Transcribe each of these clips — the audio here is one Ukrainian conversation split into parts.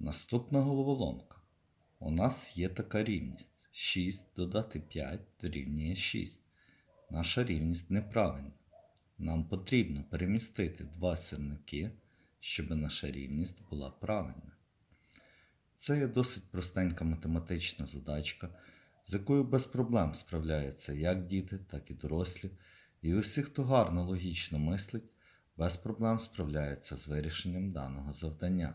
Наступна головоломка. У нас є така рівність. 6 додати 5 дорівнює 6. Наша рівність неправильна. Нам потрібно перемістити два сірники, щоб наша рівність була правильна. Це є досить простенька математична задачка, з якою без проблем справляються як діти, так і дорослі, і усі, хто гарно логічно мислить, без проблем справляються з вирішенням даного завдання.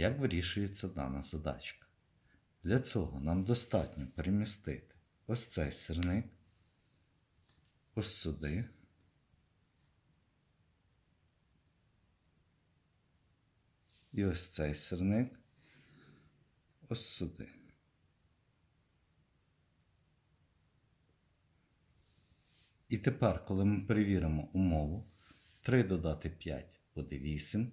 Як вирішується дана задачка? Для цього нам достатньо перемістити ось цей сирник, ось сюди. І ось цей сирник ось сюди. І тепер, коли ми перевіримо умову, 3 додати 5 буде 8,